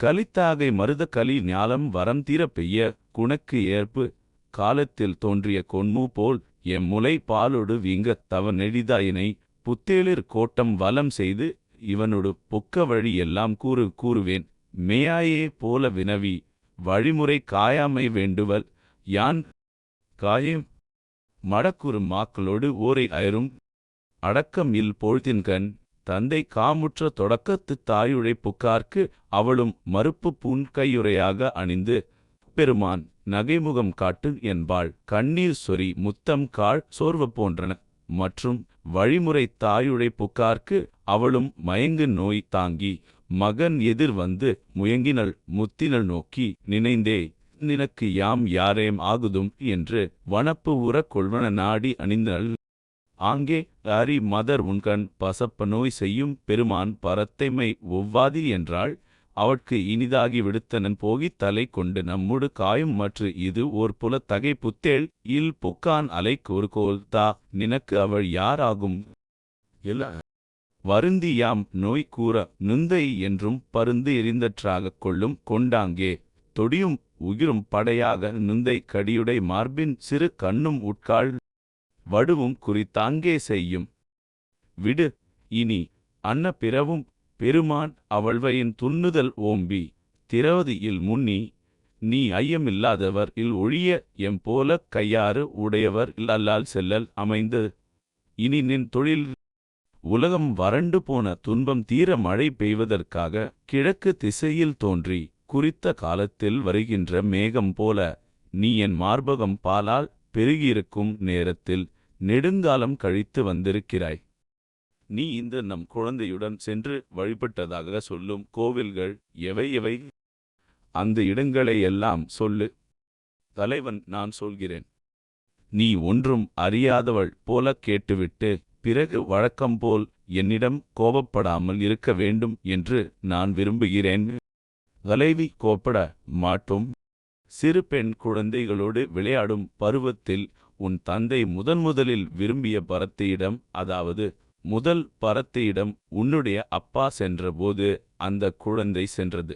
கலித்தாகை மருத கலி ஞாலம் வரம் தீரப் பெய்ய குணக்கு ஏற்பு காலத்தில் தோன்றிய கொன்மு போல் எம் முலை பாலொடு வீங்கத் தவ நெடிதாயினை புத்தேளிர் கோட்டம் வலம் செய்து இவனொடு பொக்க வழி எல்லாம் கூறு கூறுவேன். மேயாயே போல வினவி வழிமுறை காயாமை வேண்டுவல் யான் காயம் மடக்குறும் மாக்களோடு ஓரை அயரும் அடக்கம் இல் பொழுதின்கண் தந்தை காமுற்ற தொடக்கத்து தாயுழை புக்கார்க்கு அவளும் மறுப்பு பூன் கையுறையாக அணிந்து பெருமான் நகைமுகம் காட்டு என்பாள் கண்ணீர் சொறி முத்தம் காள் சோர்வு போன்றன மற்றும் வழிமுறை தாயுழை புக்கார்க்கு அவளும் மயங்கு நோய் தாங்கி மகன் எதிர் வந்து முயங்கினள் முத்தினள் நோக்கி நினைந்தே நினக்கு யாம் யாரேம் ஆகுதும் என்று வனப்பு உற கொள்வன நாடி அணிந்தனள் ஆங்கே அரி மதர் உன்கண் பசப்ப நோய் செய்யும் பெருமான் பரத்தைமை ஒவ்வாதி என்றாள். அவட்கு இனிதாகி விடுத்தனன் போகித் தலை கொண்டு நம்முடு காயும் மற்று இது ஓர் புலத் தகை புத்தேள் இல் புக்கான் அலைக்கு ஒரு கோல் தா நினக்கு அவள் யாராகும்? இல்ல வருந்தி யாம் நோய் கூற நுந்தை என்றும் பருந்து எரிந்தற்றாகக் கொள்ளும் கொண்டாங்கே. தொடியும் உகிரும் படையாக நுந்தை கடியுடை மார்பின் சிறு கண்ணும் உட்காள் வடுவும் குறித்தாங்கே செய்யும். விடு இனி அன்ன பிறவும் பெருமான் அவள்வையின் துன்னுதல் ஓம்பி திரவது இல் முன்னி நீ ஐயமில்லாதவர் இல் ஒழிய எம் போல கையாறு உடையவர் இல் அல்லால் செல்லல் அமைந்து. இனி நின் தொழில் உலகம் வறண்டு போன துன்பம் தீர மழை பெய்வதற்காக கிழக்கு திசையில் தோன்றி குறித்த காலத்தில் வருகின்ற மேகம் போல நீ என் மார்பகம் பாலால் பெருகியிருக்கும் நேரத்தில் நெடுங்காலம் கழித்து வந்திருக்கிறாய். நீ இந்த நம் குழந்தையுடன் சென்று வழிபட்டதாக சொல்லும் கோவில்கள் எவை எவை? அந்த இடங்களை எல்லாம் சொல்லு. தலைவன் நான் சொல்கிறேன். நீ ஒன்றும் அறியாதவள் போல கேட்டுவிட்டு பிறகு வழக்கம்போல் என்னிடம் கோபப்படாமல் இருக்க வேண்டும் என்று நான் விரும்புகிறேன். தலைவி கோப்பட மாட்டோம். சிறு பெண் குழந்தைகளோடு விளையாடும் பருவத்தில் உன் தந்தை முதன்முதலில் விரும்பிய பரத்தையிடம் அதாவது முதல் பரத்தையிடம் உன்னுடைய அப்பா சென்றபோது அந்த குழந்தை சென்றது.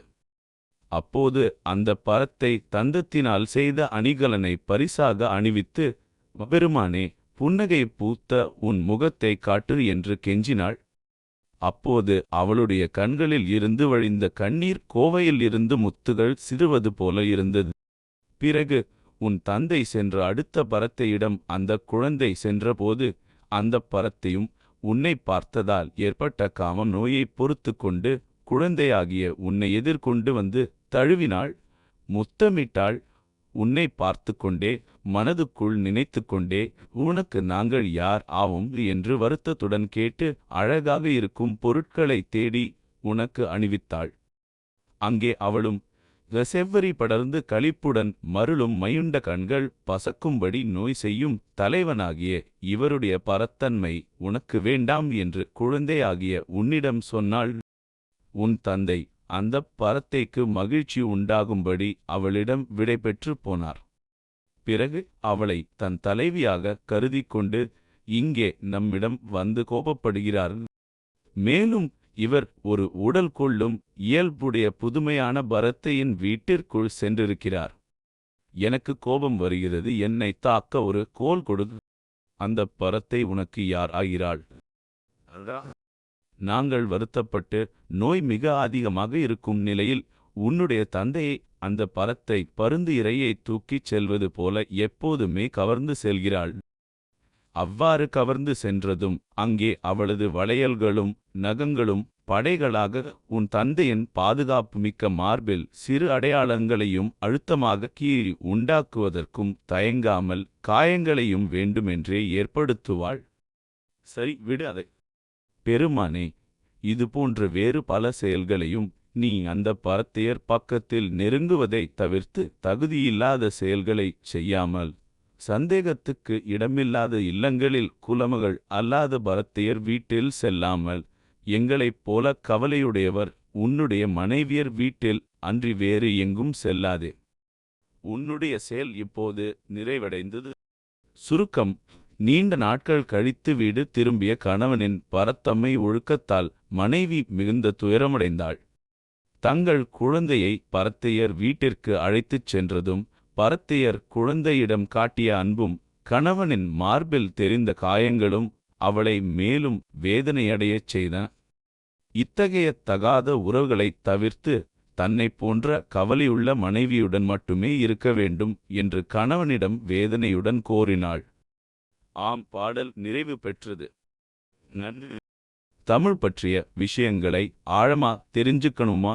அப்போது அந்த பரத்தை தந்தத்தினால் செய்த அணிகலனை பரிசாக அணிவித்து பெருமானே புன்னகை பூத்த உன் முகத்தை காட்டு என்று கெஞ்சினாள். அப்போது அவளுடைய கண்களில் இருந்து வழிந்த கண்ணீர் கோவையில் இருந்து முத்துகள் சிறுவது போல இருந்தது. பிறகு உன் தந்தை சென்ற அடுத்த பரத்தையிடம் அந்த குழந்தை சென்றபோது அந்த பரத்தையும் உன்னை பார்த்ததால் ஏற்பட்ட காமம் நோயை பொறுத்து கொண்டு குழந்தையாகிய உன்னை எதிர்கொண்டு வந்து தழுவினாள். முத்தமிட்டாள். உன்னை பார்த்து கொண்டே மனதுக்குள் நினைத்து கொண்டே உனக்கு நாங்கள் யார் ஆவோம்? என்று வருத்தத்துடன் கேட்டு அழகாக இருக்கும் பொருட்களை தேடி உனக்கு அணிவித்தாள். அங்கே அவளும் செவ்வரி படர்ந்து களிப்புடன் மருளும் மையுண்ட கண்கள் பசக்கும்படி நோய் செய்யும் தலைவனாகிய இவருடைய பரத்தன்மை உனக்கு வேண்டாம் என்று குழந்தையாகிய உன்னிடம் சொன்னாள். உன் தந்தை அந்த பரத்தைக்கு மகிழ்ச்சி உண்டாகும்படி அவளிடம் விடைபெற்று போனார். பிறகு அவளை தன் தலைவியாக கருதி கொண்டு இங்கே நம்மிடம் வந்து கோபப்படுகிறார் மேலும் இவர் ஒரு உடல் கொள்ளும் இயல்புடைய புதுமையான பரத்தையின் வீட்டிற்குள் சென்றிருக்கிறார். எனக்கு கோபம் வருகிறது என்னை தாக்க ஒரு கோல் கொடு. அந்த பரத்தை உனக்கு யார் ஆகிறாள்? நாங்கள் வருத்தப்பட்டு நோய் மிக அதிகமாக இருக்கும் நிலையில் உன்னுடைய தந்தையை அந்த பரத்தை பருந்து இறையை தூக்கிச் செல்வது போல எப்போதுமே கவர்ந்து செல்கிறாள். அவ்வாறு கவர்ந்து சென்றதும் அங்கே அவளது வளையல்களும் நகங்களும் படைகளாக உன் தந்தையின் பாதுகாப்பு மிக்க மார்பில் சிறு அடையாளங்களையும் அழுத்தமாக கீறி உண்டாக்குவதற்கும் தயங்காமல் காயங்களையும் வேண்டுமென்றே ஏற்படுத்துவாள். சரி விடு அதை. பெருமானே இது போன்ற வேறு பல செயல்களையும் நீ அந்த பரத்தையர் பக்கத்தில் நெருங்குவதை தவிர்த்து தகுதியில்லாத செயல்களை செய்யாமல் சந்தேகத்துக்கு இடமில்லாத இல்லங்களில் குலமகள் அல்லாத பரத்தையர் வீட்டில் செல்லாமல் எங்களைப் போல கவலையுடையவர் உன்னுடைய மனைவியர் வீட்டில் அன்றி வேறு எங்கும் செல்லாதே. உன்னுடைய செயல் இப்போது நிறைவடைந்தது. சுருக்கம் நீண்ட நாட்கள் கழித்து வீடு திரும்பிய கணவனின் பரத்தம்மை ஒழுக்கத்தால் மனைவி மிகுந்த துயரமடைந்தாள். தங்கள் குழந்தையை பரத்தையர் வீட்டிற்கு அழைத்துச் சென்றதும் பரத்தையர் குழந்தையிடம் காட்டிய அன்பும் கணவனின் மார்பில் தெரிந்த காயங்களும் அவளை மேலும் வேதனையடையச் செய்தன இத்தகைய தகாத உறவுகளைத் தவிர்த்து தன்னைப் போன்ற கவலையுள்ள மனைவியுடன் மட்டுமே இருக்க வேண்டும் என்று கணவனிடம் வேதனையுடன் கோரினாள். ஆம் பாடல் நிறைவு பெற்றது. தமிழ் பற்றிய விஷயங்களை ஆழமா தெரிஞ்சுக்கணுமா?